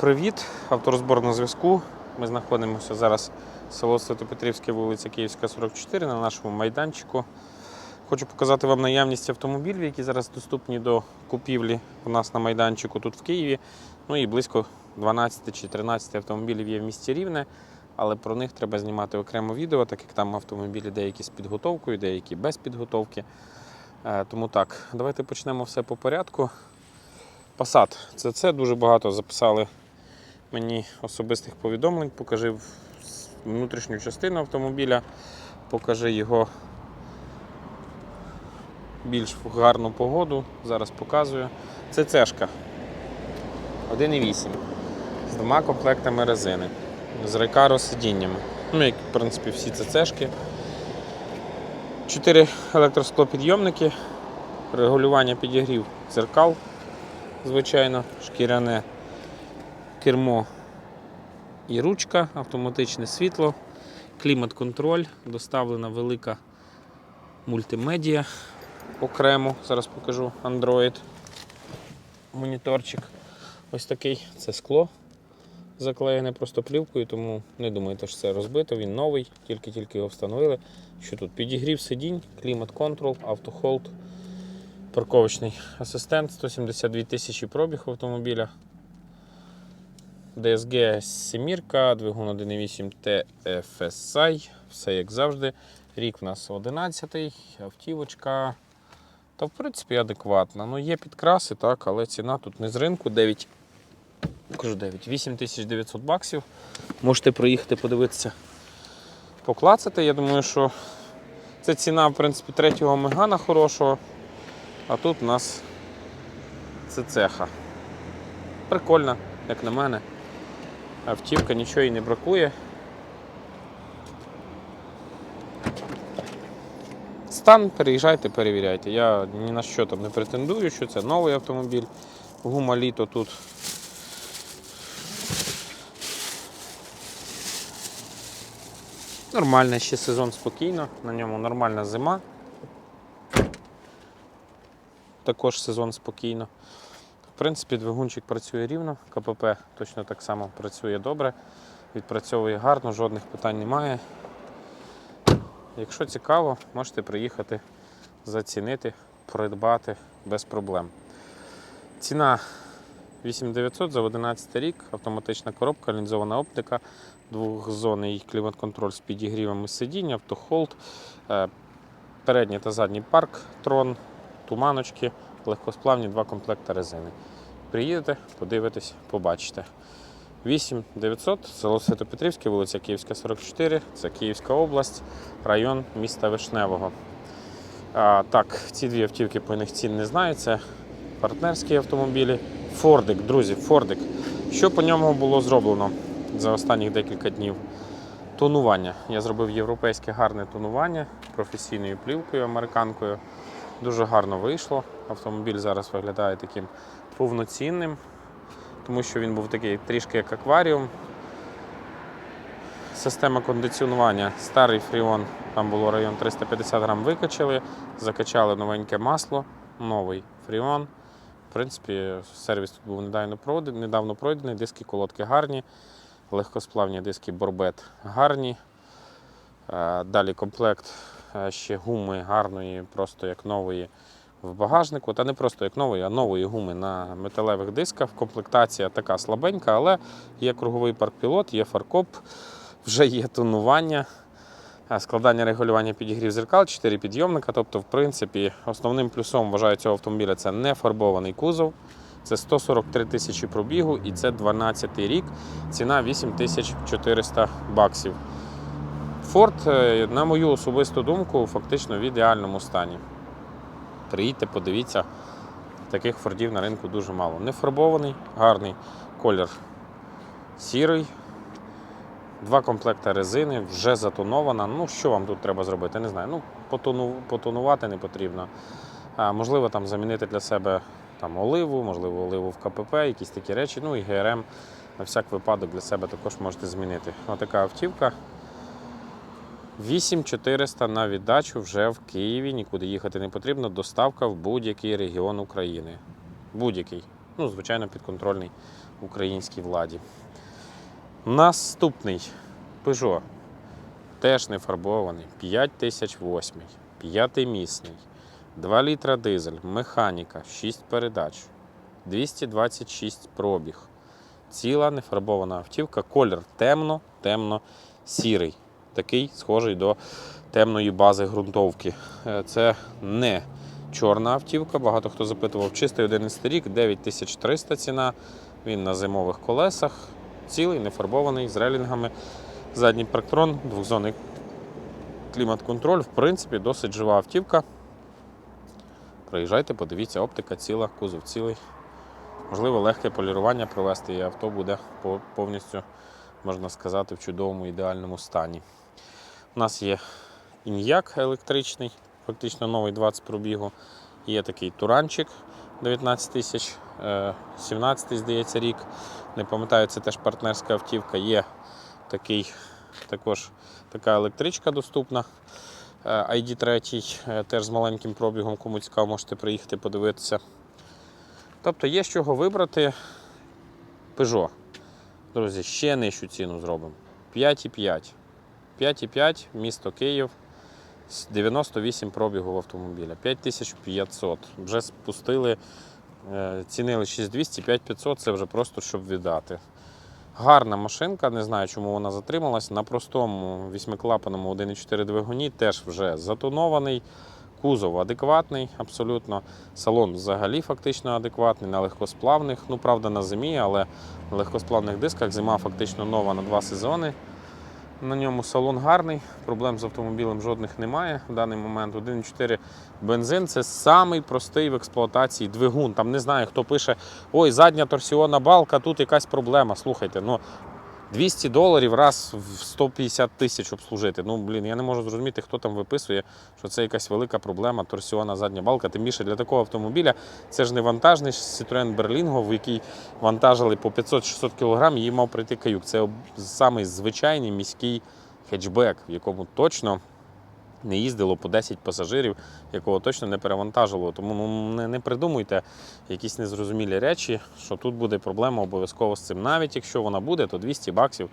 Привіт, авторозбор на зв'язку. Ми знаходимося зараз в село Святопетрівське, вулиця Київська, 44 на нашому майданчику. Хочу показати вам наявність автомобілів, які зараз доступні до купівлі у нас на майданчику тут в Києві. Ну і близько 12 чи 13 автомобілів є в місті Рівне, але про них треба знімати окремо відео, так як там автомобілі деякі з підготовкою, деякі без підготовки. Е, Тому так, давайте почнемо все по порядку. Passat. Це це дуже багато записали мені особистих повідомлень. Покажи внутрішню частину автомобіля, покажи його більш в гарну погоду. Зараз показую. Це цешка 1,8 з двома комплектами резини, з рейкаро сидіннями. Ну, як в принципі всі це цешки. Чотири електросклопідйомники, регулювання підігрів дзеркал звичайно, шкіряне кермо і ручка, автоматичне світло, клімат-контроль, доставлена велика мультимедіа окремо. Зараз покажу Android. Моніторчик. Ось такий це скло заклеєне просто плівкою, тому не думайте, що це розбито. Він новий, тільки-тільки його встановили. Що тут? Підігрів сидінь, клімат-контрол, автохолд. Парковочний асистент, 172 тисячі пробіг автомобіля. DSG 7, двигун 1.8 TFSI, все як завжди. Рік в нас 11 автівочка. Та в принципі адекватна. Ну, є підкраси, так, але ціна тут не з ринку 9. Кажу 9, 8900 баксів. Можете приїхати подивитися, поклацати. Я думаю, що це ціна, в принципі, третього мегана хорошого. А тут у нас це цеха. Прикольно, як на мене. Автівка, нічого їй не бракує. Стан переїжджайте, перевіряйте. Я ні на що там не претендую, що це новий автомобіль. Гума літо тут. Нормальний ще сезон спокійно, на ньому нормальна зима також сезон спокійно. В принципі, двигунчик працює рівно, КПП точно так само працює добре, відпрацьовує гарно, жодних питань немає. Якщо цікаво, можете приїхати, зацінити, придбати без проблем. Ціна 8900 за 11 рік, автоматична коробка, лінзована оптика, двохзонний клімат-контроль з підігрівами сидіння, автохолд, е, передній та задній парк, трон, туманочки, легкосплавні, два комплекти резини. Приїдете, подивитесь, побачите. 8 900, село Святопетрівське, вулиця Київська, 44, це Київська область, район міста Вишневого. А, так, ці дві автівки по них цін не знаю. Партнерські автомобілі. Фордик, друзі, Фордик. Що по ньому було зроблено за останніх декілька днів? Тонування. Я зробив європейське гарне тонування професійною плівкою американкою. Дуже гарно вийшло. Автомобіль зараз виглядає таким повноцінним, тому що він був такий трішки як акваріум. Система кондиціонування, старий фріон, там було район 350 грам викачали, закачали новеньке масло, новий фріон. В принципі, сервіс тут був недавно пройдений, диски колодки гарні, легкосплавні диски борбет гарні. Е, Далі комплект е, ще гуми гарної, просто як нової в багажнику. Та не просто як нової, а нової гуми на металевих дисках. Комплектація така слабенька, але є круговий парк-пілот, є фаркоп, вже є тонування. е, Складання регулювання підігрів зеркал, 4 підйомника. Тобто, в принципі, основним плюсом вважаю цього автомобіля це не фарбований кузов. Це 143 тисячі пробігу і це 12 рік. Ціна 8400 баксів. Форд, е, на мою особисту думку, фактично в ідеальному стані. Приїдьте, подивіться, таких фордів на ринку дуже мало. Не фарбований, гарний колір сірий. Два комплекти резини, вже затонована. Ну, що вам тут треба зробити? Не знаю. Ну, потону, потонувати не потрібно. А, можливо, там замінити для себе там, оливу, можливо, оливу в КПП, якісь такі речі. Ну і ГРМ на всяк випадок для себе також можете змінити. Отака автівка. 8400 на віддачу вже в Києві, нікуди їхати не потрібно. Доставка в будь-який регіон України. Будь-який. Ну, звичайно, підконтрольний українській владі. Наступний Peugeot. Теж не фарбований. 5008. П'ятимісний. 2 літра дизель, механіка, 6 передач, 226 пробіг. Ціла нефарбована автівка, колір темно, темно сірий. Такий схожий до темної бази ґрунтовки. Е, Це не чорна автівка. Багато хто запитував. Чистий 11 рік, 9300 ціна. Він на зимових колесах, цілий, нефарбований, з релінгами. Задній парктрон, двохзонний клімат-контроль. В принципі, досить жива автівка. Приїжджайте, подивіться, оптика ціла, кузов цілий. Можливо, легке полірування провести, і авто буде повністю, можна сказати, в чудовому ідеальному стані. У нас є ін'як електричний, фактично новий 20 пробігу. Є такий туранчик 19 тисяч, е, 17 здається рік. Не пам'ятаю, це теж партнерська автівка. Є такий, також така електричка доступна. Е, ID3, е, теж з маленьким пробігом, кому цікаво, можете приїхати подивитися. Тобто є з чого вибрати Peugeot. Друзі, ще нижчу ціну зробимо. 5,5. 5,5, місто Київ. з 98 пробігу в автомобіля. 5500. Вже спустили, е, цінили 6200, 5500 це вже просто щоб віддати. Гарна машинка, не знаю, чому вона затрималась. На простому вісьмиклапаному 1,4 двигуні теж вже затонований. Кузов адекватний, абсолютно. Салон взагалі фактично адекватний, на легкосплавних. Ну, правда, на зимі, але на легкосплавних дисках зима фактично нова на два сезони. На ньому салон гарний, проблем з автомобілем жодних немає в даний момент. 1,4 бензин це самий простий в експлуатації двигун. Там не знаю, хто пише: ой, задня торсіонна балка, тут якась проблема. Слухайте, ну 200 доларів раз в 150 тисяч обслужити. Ну, блін, я не можу зрозуміти, хто там виписує, що це якась велика проблема, торсіона задня балка. Тим більше для такого автомобіля це ж не вантажний Citroen Berlingo, в який вантажили по 500-600 кг, її мав прийти каюк. Це самий звичайний міський хетчбек, в якому точно не їздило по 10 пасажирів, якого точно не перевантажило. Тому ну, не, не придумуйте якісь незрозумілі речі, що тут буде проблема обов'язково з цим. Навіть якщо вона буде, то 200 баксів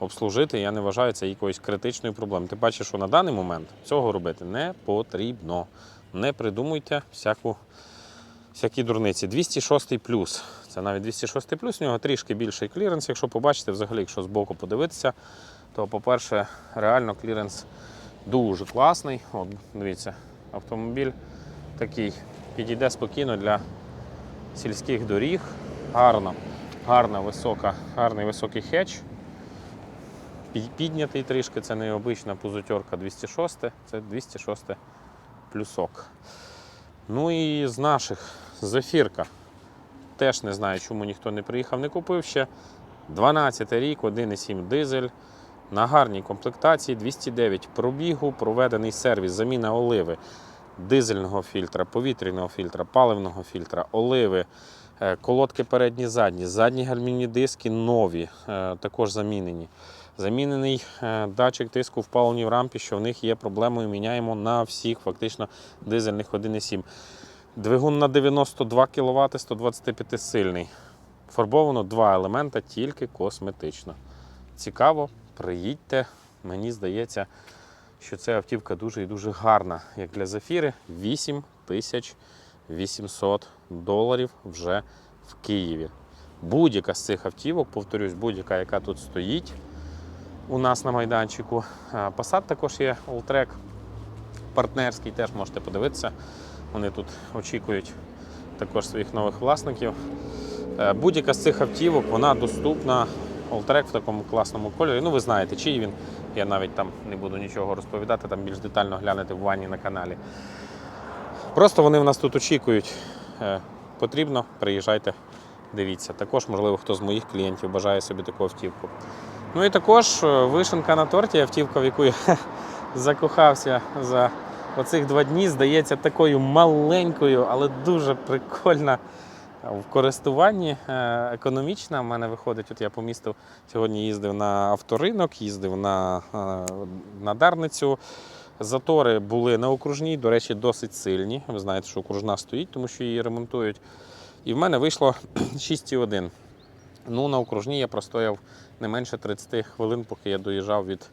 обслужити, я не вважаю це якоюсь критичною проблемою. Ти бачиш, що на даний момент цього робити не потрібно. Не придумуйте всяку, всякі дурниці. 206 плюс. Це навіть 206 плюс, у нього трішки більший кліренс. Якщо побачите, взагалі, якщо збоку подивитися, то, по-перше, реально кліренс дуже класний. От, дивіться, автомобіль такий підійде спокійно для сільських доріг. Гарно, гарна висока, гарний високий хетч. Піднятий трішки, це не обична пузотерка 206, це 206 плюсок. Ну і з наших зефірка. Теж не знаю, чому ніхто не приїхав, не купив ще. 12 рік, 1,7 дизель. На гарній комплектації 209 пробігу, проведений сервіс, заміна оливи, дизельного фільтра, повітряного фільтра, паливного фільтра, оливи, е, колодки передні, задні, задні гальмівні диски нові, е, також замінені. Замінений е, датчик тиску в паливній рампі, що в них є проблемою, міняємо на всіх фактично дизельних 1,7. Двигун на 92 кВт, 125 сильний. Фарбовано два елемента тільки косметично. Цікаво, приїдьте. Мені здається, що ця автівка дуже і дуже гарна. Як для зафіри, 8800 доларів вже в Києві. Будь-яка з цих автівок, повторюсь, будь-яка, яка тут стоїть у нас на майданчику. Passat також є Alltrack партнерський, теж можете подивитися. Вони тут очікують також своїх нових власників. Е, Будь-яка з цих автівок вона доступна. Alltrack в такому класному кольорі. Ну, ви знаєте, чий він. Я навіть там не буду нічого розповідати, там більш детально глянете в ванні на каналі. Просто вони в нас тут очікують. Е, Потрібно, приїжджайте, дивіться. Також, можливо, хто з моїх клієнтів бажає собі таку автівку. Ну і також е, вишенка на торті, автівка, в яку я закохався за оцих два дні, здається такою маленькою, але дуже прикольна в користуванні. е, Економічна. У мене виходить, от я по місту сьогодні їздив на авторинок, їздив на, е, на Дарницю. Затори були на окружній, до речі, досить сильні. Ви знаєте, що окружна стоїть, тому що її ремонтують. І в мене вийшло 6,1. Ну, на окружній я простояв не менше 30 хвилин, поки я доїжджав від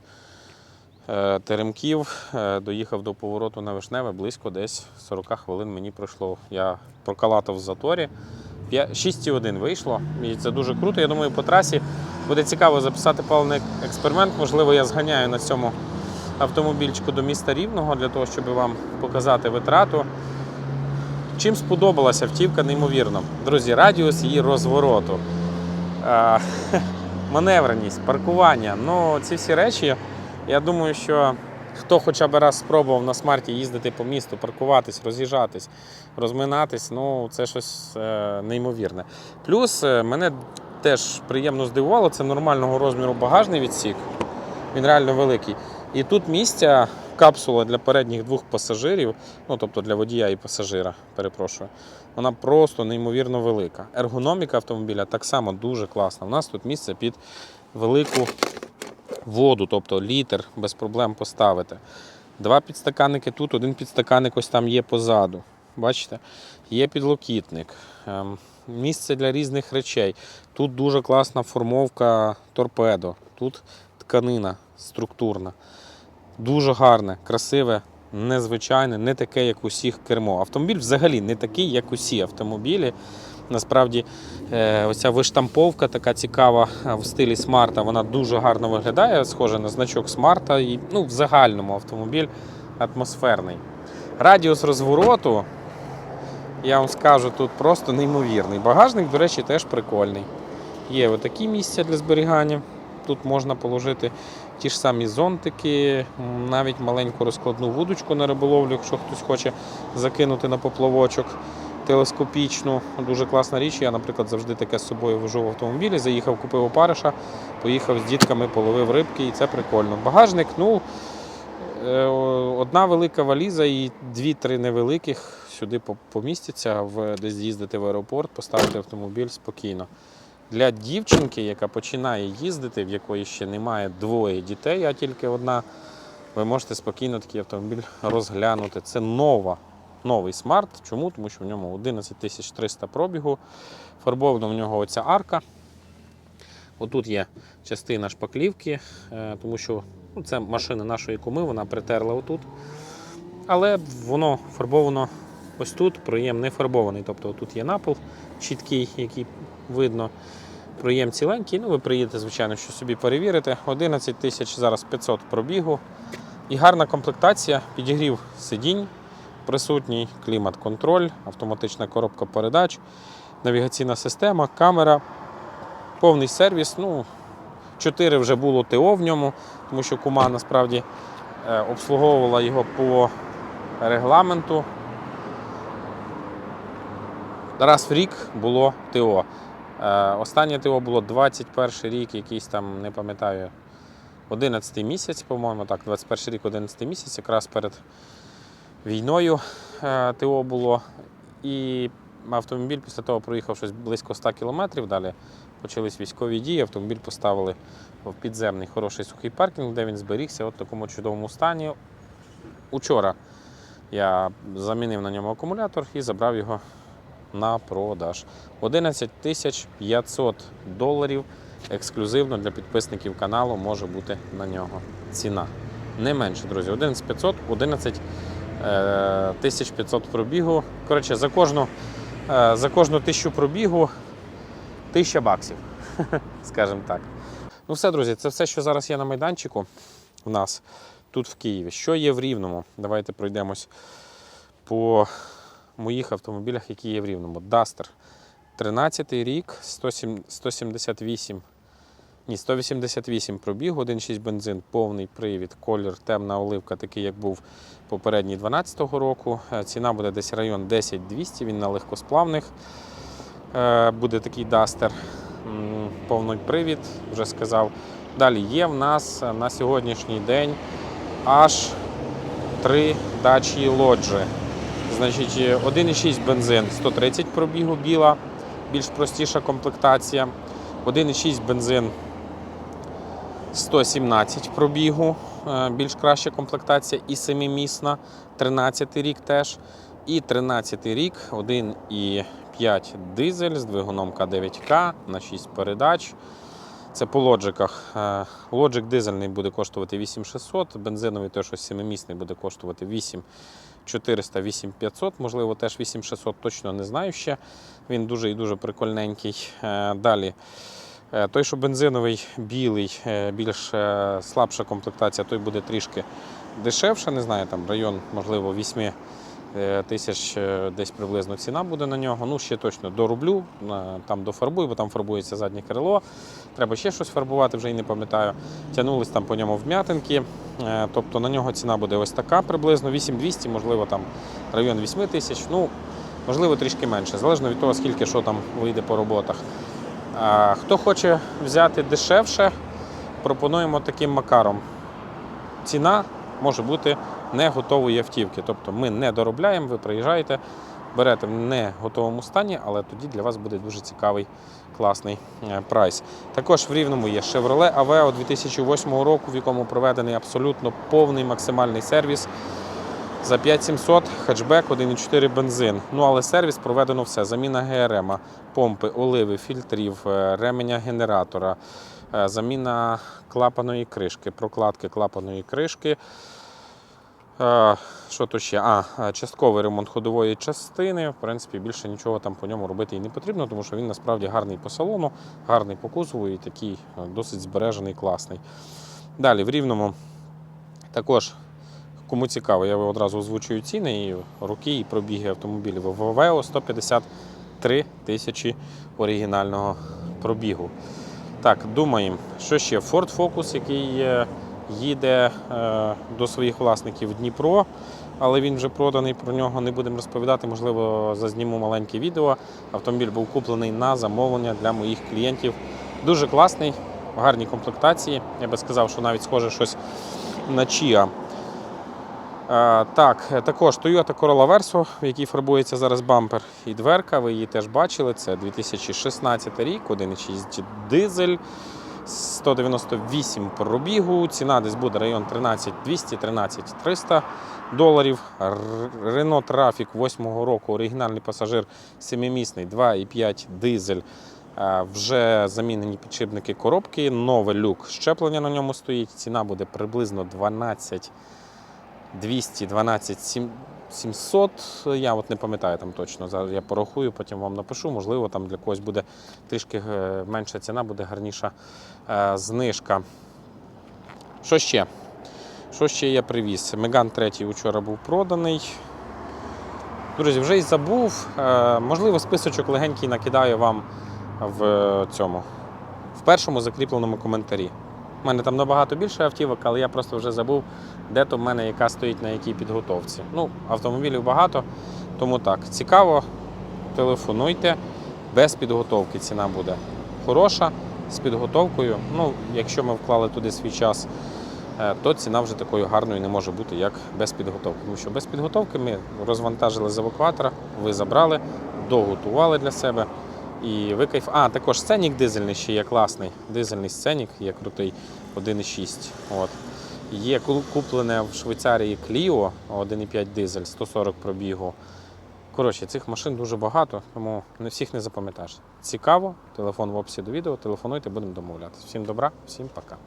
е, Теремків, доїхав до повороту на Вишневе, близько десь 40 хвилин мені пройшло. Я прокалатав в заторі. П'я- 6,1 вийшло, і це дуже круто. Я думаю, по трасі буде цікаво записати паливний експеримент. Можливо, я зганяю на цьому автомобільчику до міста Рівного для того, щоб вам показати витрату. Чим сподобалася автівка, неймовірно. Друзі, радіус її розвороту, е, маневреність, паркування. Ну, ці всі речі, я думаю, що хто хоча б раз спробував на смарті їздити по місту, паркуватись, роз'їжджатись, розминатись, ну це щось е, неймовірне. Плюс е, мене теж приємно здивувало, це нормального розміру багажний відсік. Він реально великий. І тут місця капсула для передніх двох пасажирів, ну тобто для водія і пасажира, перепрошую, вона просто неймовірно велика. Ергономіка автомобіля так само дуже класна. У нас тут місце під велику воду, тобто літр без проблем поставити. Два підстаканники тут, один підстаканник ось там є позаду. Бачите? Є підлокітник, ем, місце для різних речей. Тут дуже класна формовка торпедо, тут тканина структурна. Дуже гарне, красиве, незвичайне, не таке, як усіх кермо. Автомобіль взагалі не такий, як усі автомобілі. Насправді, е, оця виштамповка така цікава е, в стилі смарта, вона дуже гарно виглядає, схоже на значок смарта. І ну, в загальному автомобіль атмосферний. Радіус розвороту, я вам скажу, тут просто неймовірний. Багажник, до речі, теж прикольний. Є отакі місця для зберігання. Тут можна положити ті ж самі зонтики, навіть маленьку розкладну вудочку на риболовлю, якщо хтось хоче закинути на поплавочок телескопічну. Дуже класна річ. Я, наприклад, завжди таке з собою вожу в автомобілі. Заїхав, купив опариша, поїхав з дітками, половив рибки, і це прикольно. Багажник, ну, е, одна велика валіза і дві-три невеликих сюди по- помістяться, в, десь з'їздити в аеропорт, поставити автомобіль спокійно. Для дівчинки, яка починає їздити, в якої ще немає двоє дітей, а тільки одна, ви можете спокійно такий автомобіль розглянути. Це нова, новий смарт. Чому? Тому що в ньому 11 300 пробігу. Фарбована в нього оця арка. Отут є частина шпаклівки, е, тому що ну, це машина нашої куми, вона притерла отут. Але воно фарбовано ось тут, проєм не фарбований. Тобто тут є напил чіткий, який видно. Проєм ціленький, ну ви приїдете, звичайно, що собі перевірите. 11 тисяч зараз 500 пробігу. І гарна комплектація, підігрів сидінь, присутній клімат-контроль, автоматична коробка передач, навігаційна система, камера, повний сервіс. Ну, 4 вже було ТО в ньому, тому що кума насправді е, обслуговувала його по регламенту. Раз в рік було ТО. Е, Останнє ТО було 21 рік, якийсь там, не пам'ятаю, 11 місяць, по-моєму, так, 21 рік, 11 місяць, якраз перед війною е, ТО було. І автомобіль після того проїхав щось близько 100 кілометрів. Далі почались військові дії. Автомобіль поставили в підземний хороший сухий паркінг, де він зберігся от в такому чудовому стані. Учора я замінив на ньому акумулятор і забрав його на продаж. 11 тисяч 500 доларів ексклюзивно для підписників каналу може бути на нього ціна. Не менше, друзі. 11 500, 11 е, тисяч 500 пробігу. Коротше, за кожну, е, за кожну тисячу пробігу тисяча баксів, скажімо так. Ну все, друзі, це все, що зараз є на майданчику у нас тут в Києві. Що є в Рівному? Давайте пройдемось по моїх автомобілях, які є в Рівному. Duster. 13 рік, 178, ні, 188 пробіг, 1,6 бензин, повний привід, колір, темна оливка, такий, як був попередній 12-го року. Е, Ціна буде десь район 10-200, він на легкосплавних. Е, Буде такий. М, Повний привід, вже сказав. Далі є в нас е, на сьогоднішній день аж три дачі лоджі. Значить, е, 1,6 бензин 130 пробігу біла, більш простіша комплектація. 1,6 бензин 117 пробігу, е, більш краща комплектація і семимісна, 13 рік теж. І 13 рік 1,5 дизель з двигуном К9К на 6 передач. Це по лоджиках. Е, Лоджик дизельний буде коштувати 8600, бензиновий теж ось 7-місний буде коштувати 8400, 8500, можливо, теж 8600, точно не знаю ще. Він дуже і дуже прикольненький. Е, Далі. Е, Той, що бензиновий, білий, е, більш е, слабша комплектація, той буде трішки дешевше. Не знаю, там район, можливо, 8 е, тисяч десь приблизно ціна буде на нього. Ну, ще точно дороблю, там дофарбую, бо там фарбується заднє крило. Треба ще щось фарбувати, вже й не пам'ятаю. Тягнулись там по ньому вм'ятинки. Тобто на нього ціна буде ось така приблизно 8200, можливо, там район 8 тисяч. Ну, можливо, трішки менше, залежно від того, скільки що там вийде по роботах. Хто хоче взяти дешевше, пропонуємо таким макаром. Ціна може бути не готової автівки. Тобто ми не доробляємо, ви приїжджаєте, берете в не готовому стані, але тоді для вас буде дуже цікавий, класний е, прайс. Також в Рівному є Chevrolet Aveo 2008 року, в якому проведений абсолютно повний максимальний сервіс. За 5700 хетчбек 1,4 бензин. Ну але сервіс проведено все. Заміна ГРМ, помпи, оливи, фільтрів, е, ременя генератора, е, заміна клапаної кришки, прокладки клапаної кришки. Е, Що то ще? А, частковий ремонт ходової частини. В принципі, більше нічого там по ньому робити і не потрібно, тому що він насправді гарний по салону, гарний по кузову і такий досить збережений, класний. Далі в рівному також Кому цікаво, я одразу озвучую ціни і роки, і пробіги автомобілів. ВВО 153 тисячі оригінального пробігу. Так, думаємо, що ще? Ford Focus, який їде е, до своїх власників в Дніпро, але він вже проданий, про нього не будемо розповідати. Можливо, зазніму маленьке відео. Автомобіль був куплений на замовлення для моїх клієнтів. Дуже класний, в гарній комплектації. Я би сказав, що навіть схоже щось на Chia. Е, Так, е, також Toyota Corolla Verso, в якій фарбується зараз бампер і дверка. Ви її теж бачили. Це 2016 рік, 1,6 дизель, 198 пробігу. Ціна десь буде район 13 200 13 300 доларів. Renault Trafic 8 року, оригінальний пасажир 7-місний, 2,5 дизель. Е, Вже замінені підшипники коробки, нове люк щеплення на ньому стоїть. Ціна буде приблизно 12 212 700, я от не пам'ятаю там точно. Я порахую, потім вам напишу. Можливо, там для когось буде трішки е, менша ціна, буде гарніша е, знижка. Що ще? Що ще я привіз? Меган 3 вчора був проданий. Друзі, вже й забув. Е, Можливо, списочок легенький накидаю вам в цьому, в першому закріпленому коментарі. У мене там набагато більше автівок, але я просто вже забув, де то в мене яка стоїть на якій підготовці. Ну, автомобілів багато, тому так. Цікаво, телефонуйте. Без підготовки ціна буде хороша. З підготовкою, ну, якщо ми вклали туди свій час, е, то ціна вже такою гарною не може бути, як без підготовки. Тому що без підготовки ми розвантажили з евакуатора, ви забрали, доготували для себе. І ви кайф. А, також сценік дизельний ще є класний. Дизельний сценік є крутий 1,6. От. Є куплене в Швейцарії Clio 1,5 дизель, 140 пробігу. Коротше, цих машин дуже багато, тому не всіх не запам'ятаєш. Цікаво, телефон в описі до відео, телефонуйте, будемо домовлятися. Всім добра, всім пока.